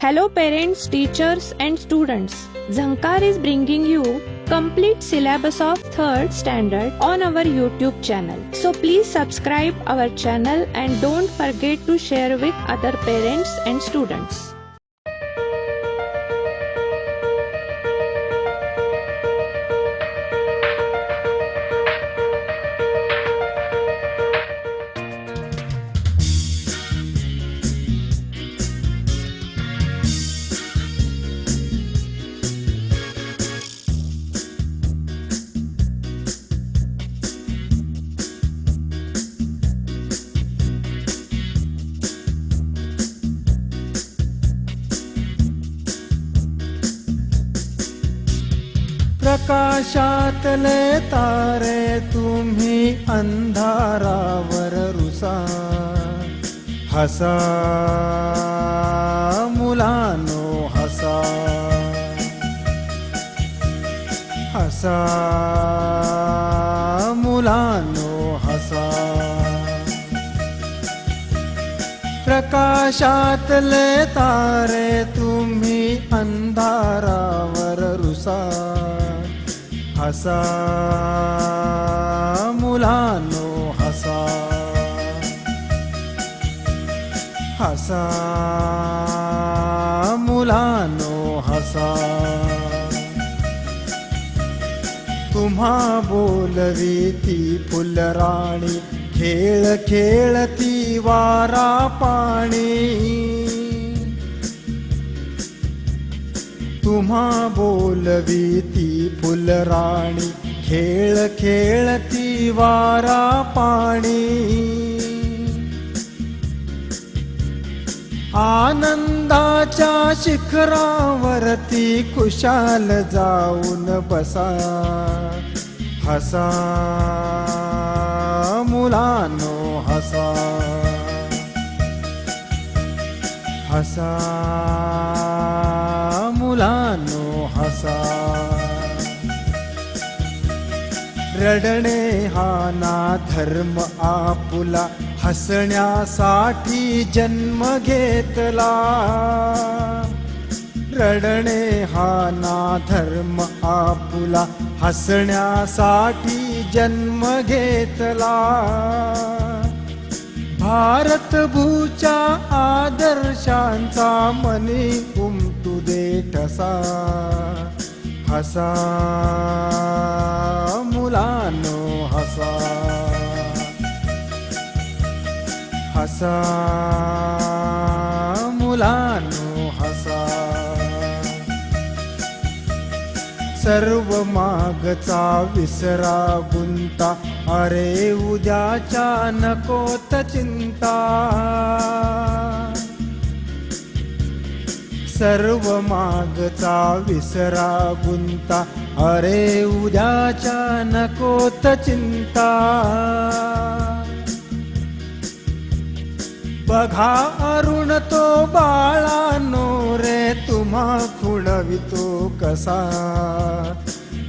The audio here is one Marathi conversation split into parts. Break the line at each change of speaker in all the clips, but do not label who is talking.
Hello parents, teachers and students. Zankar is bringing you complete syllabus of 3rd standard on our YouTube channel. So please subscribe our channel and don't forget to share with other parents and students.
प्रकाशातले तारे तुम्ही अंधारावर रुसा. हसा मुलानो हसा. हसा मुलानो हसा. प्रकाशातले तारे तुम्ही अंधारावर रुसा. हसा मुलानो हसा. हसा मुलानो हसा. तुम्हा बोलवी ती फुलराणी खेळ खेळती वारा पाणी. तुम्हा बोलवी ती फुलराणी. खेळ खेळती वारा पाणी. आनंदाच्या शिखरावरती कुशाल जाऊन बसा. हसा. मुलानो हसा. हसा. रडणे हा ना धर्म आपुला. हसण्यासाठी जन्म घेतला. रडणे हा ना धर्म आपुला. हसण्यासाठी जन्म घेतला. भारत भूच्या आदर्शांचा मनी उमटू दे ठसा. हसा. हसा मुलानो हसा. सर्व मागचा विसरा गुंता अरे उद्याच्या नकोत चिंता. सर्व मागचा विसरा गुंता अरे उद्याच्या नकोत चिंता. बघा अरुण तो बाळानो रे तुम्हा खुणवितो कसा?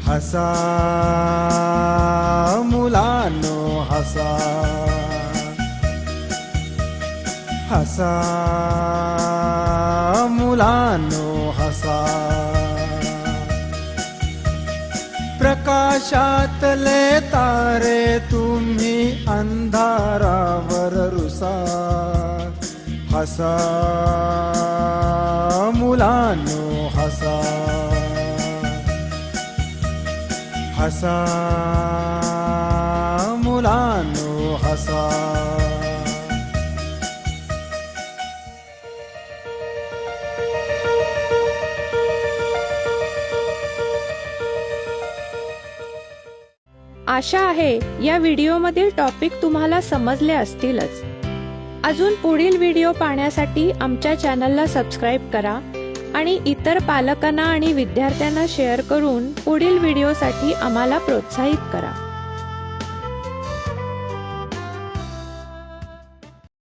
हसा. मुलानो हसा. हसा. मुलानो हसा. प्रकाशातले तारे तुम्ही अंधारावर रुसा. हसा मुलानो हसा. हसा मुलानो हसा.
आशा आहे या व्हिडिओमधील टॉपिक तुम्हाला समजले असतीलच. अजून पुढील व्हिडिओ पाहण्यासाठी आमच्या चॅनलला सबस्क्राईब करा आणि इतर पालकांना आणि विद्यार्थ्यांना शेअर करून पुढील व्हिडिओसाठी आम्हाला प्रोत्साहित करा.